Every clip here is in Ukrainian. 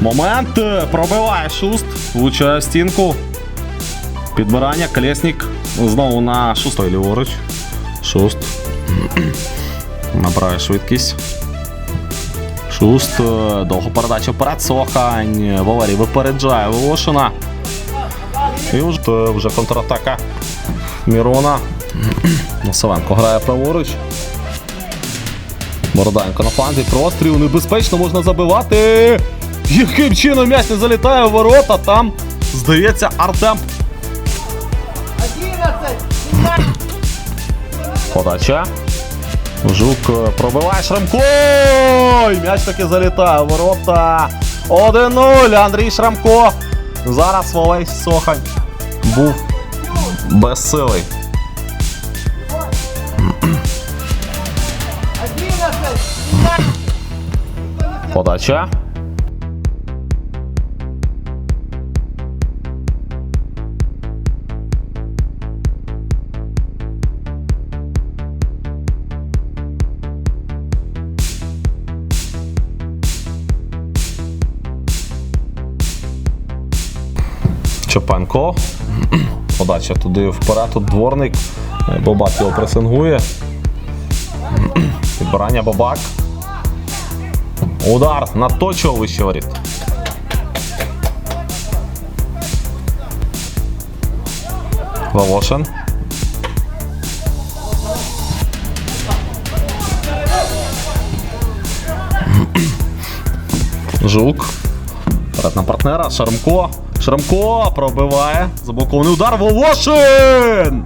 Момент. Пробиває шуст. Влучає в стінку. Підбирання. Колесник. Знову на шустой ліворуч. Шуст. Набирає швидкість. Шуст. е, Довго передача вперед. Сохань. Валерій випереджає Волошина. І вже, е, вже контратака Мірона. Носовенко грає праворуч. Бороданко на фланзі. Простріл. Небезпечно можна забивати. Яким чином м'яч залітає в ворота? Там, здається, Артем. Подача. Жук е, пробиває Шрамко. І М'яч таки залітає в ворота. 1-0. Андрій Шрамко. Зараз Валерій Сохань був безсилий. Подача. Чопенко. Подача туди вперед. Тут дворник. Бабак його пресингує. Підбирання бабак. Удар на точого вище воріт. Волошин. Жук. Вперед на партнера. Шармко. Шармко пробиває. Заблокований удар. Волошин!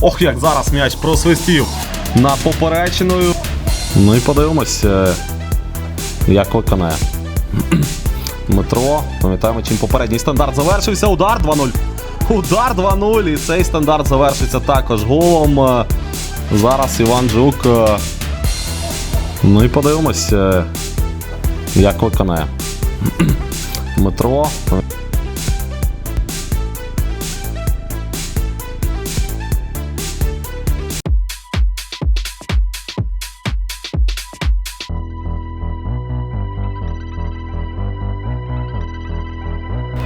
Ох, як зараз м'яч просвистів над поперечиною. Ну і подивимось, як виконає. Дмитро. Пам'ятаємо, чим попередній стандарт завершився. Удар 2-0. Удар 2-0. І цей стандарт завершиться також голом. Зараз Іван Жук. е, Ну і подивимось, як виконає. Дмитро.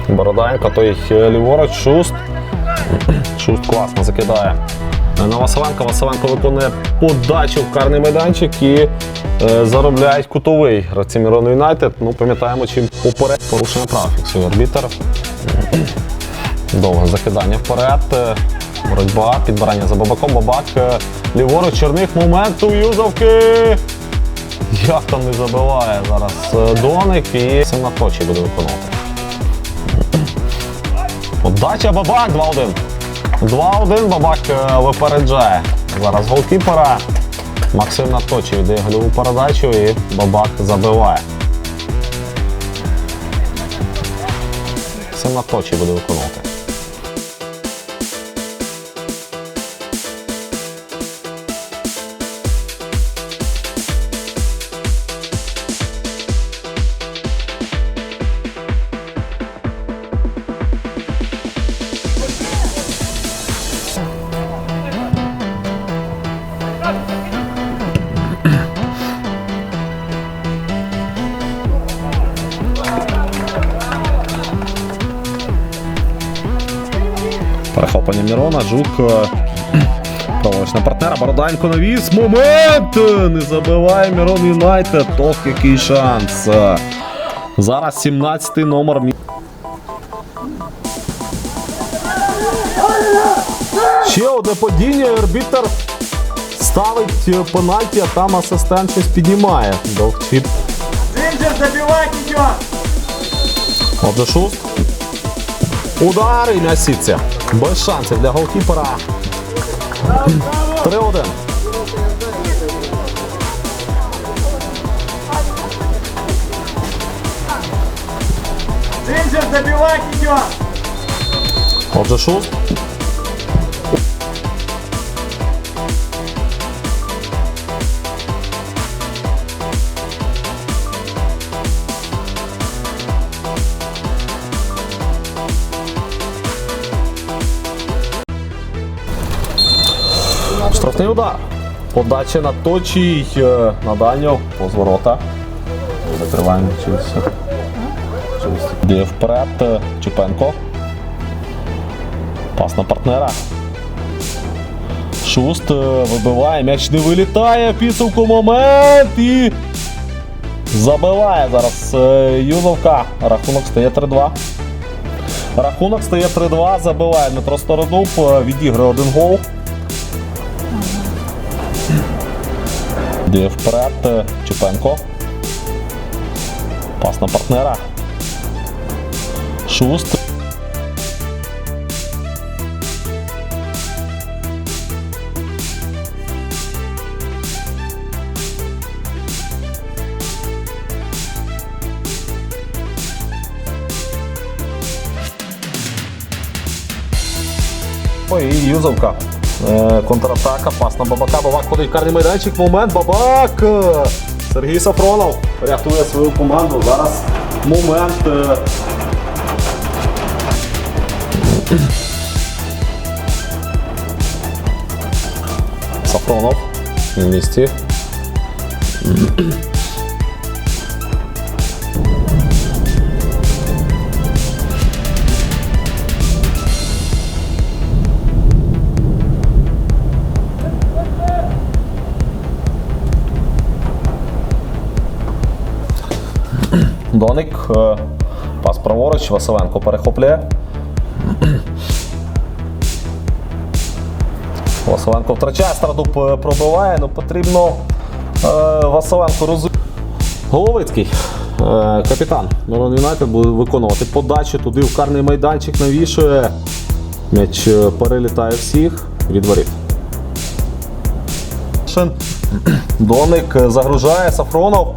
Бороденко, той ліворуч, шуст. Шуст класно закидає. На Василенко. Василенко виконує подачу в карний майданчик і е, заробляють кутовий гравці Мірону Юнайтед. Ну, пам'ятаємо, чим поперед порушення прав фіксує арбітер. Довге закидання вперед. е, Боротьба, підбирання за бабаком. Бабак. е, Ліворуч, черних момент у Юзовки. Як там не забиває зараз е, Доник і сим на буде виконувати. Подача Бабак 2-1. 2-1 Бабак е, випереджає. Зараз голкіпера. Максим Наточі віддає гольову передачу і Бабак забиває. Максим Наточі буде виконувати. Перехоплення Мірона, Жук. е, Праворуч на партнера, Бороданько навіс. Момент! Не забиває Мірон Юнайтед. Ох, який шанс. Зараз 17-й номер. Ще одне падіння. Арбітер ставить е, пенальті, а там асистент щось піднімає. Довчіп. Рейнджер, забивать идет! Отже, шуст. Удар і сітці. Без шансів для голкіпера. 3-1. Рейнджер, забивать идет! Отже, шуст. Штрафний удар. Подача на точій е, на дальню позворота. Закриваємо все. Де вперед е, Чупенко. Пас на партнера. Шуст е, вибиває, м'яч не вилітає, підсумку момент і забиває зараз Юзовка. Рахунок стає 3-2. Рахунок стає 3-2, забиває Дмитро Стародуб, відігрує один гол. Де вперед е, Чупенко. Пас на партнера. Шуст. Ой, і Юзовка. Е, контратака, пас на Бабака. Бабак ходить в карний майданчик. Момент. Бабак! Сергій Сафронов рятує свою команду. Зараз момент. е, Сафронов на місці. Доник. е, Пас праворуч. Василенко перехоплює. Василенко втрачає, Страдуб е, пробиває, ну потрібно е, Василенко розуміти. Головицький, капітан Мирон Юнайтед буде виконувати подачу туди в карний майданчик навішує. М'яч перелітає всіх від воріт. Доник загружає, Сафронов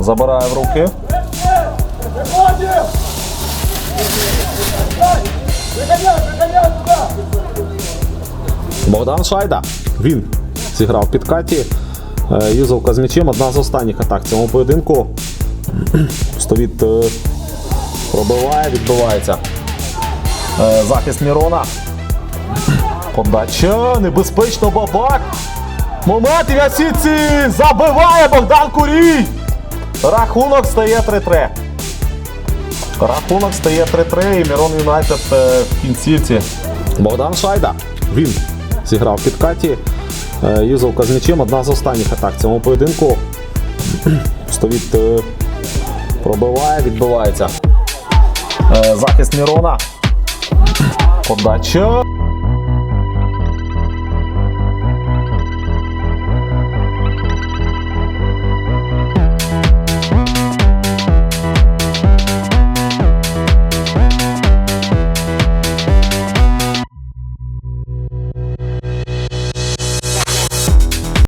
забирає в руки. Богдан Шайда. Він зіграв в підкаті. Е, Юзовка з м'ячем. Одна з останніх атак цьому поєдинку. Стовіт е, пробиває, відбивається. Е, Захист Мірона. Подача. Небезпечно бабак. Момент і Вясіці забиває Богдан Курій. Рахунок стає 3-3. Рахунок стає 3-3 і Мірон Юнайтед в кінцівці. Богдан Шайда. Він зіграв в підкаті. юзав казничем. Одна з останніх атак в цьому поєдинку. Стовіт е, пробиває, відбивається. Е, Захист Мірона. Подача.